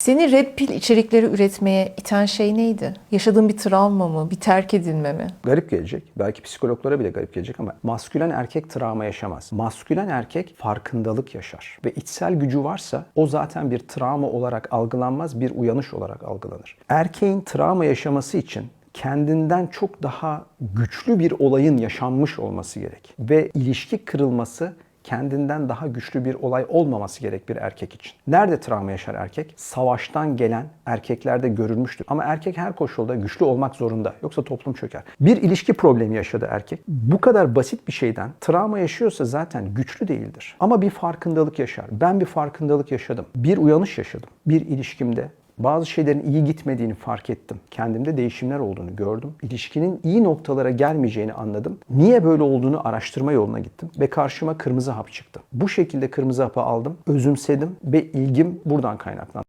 Seni Red Pill içerikleri üretmeye iten şey neydi? Yaşadığın bir travma mı? Bir terk edilme mi? Garip gelecek. Belki psikologlara bile garip gelecek ama maskülen erkek travma yaşamaz. Maskülen erkek farkındalık yaşar. Ve içsel gücü varsa o zaten bir travma olarak algılanmaz, bir uyanış olarak algılanır. Erkeğin travma yaşaması için kendinden çok daha güçlü bir olayın yaşanmış olması gerek. Ve ilişki kırılması kendinden daha güçlü bir olay olmaması gerek bir erkek için. Nerede travma yaşar erkek? Savaştan gelen erkeklerde görülmüştür. Ama erkek her koşulda güçlü olmak zorunda. Yoksa toplum çöker. Bir ilişki problemi yaşadı erkek. Bu kadar basit bir şeyden travma yaşıyorsa zaten güçlü değildir. Ama bir farkındalık yaşar. Ben bir farkındalık yaşadım. Bir uyanış yaşadım. Bir ilişkimde bazı şeylerin iyi gitmediğini fark ettim. Kendimde değişimler olduğunu gördüm. İlişkinin iyi noktalara gelmeyeceğini anladım. Niye böyle olduğunu araştırma yoluna gittim ve karşıma kırmızı hap çıktı. Bu şekilde kırmızı hapı aldım, özümsedim ve ilgim buradan kaynaklandı.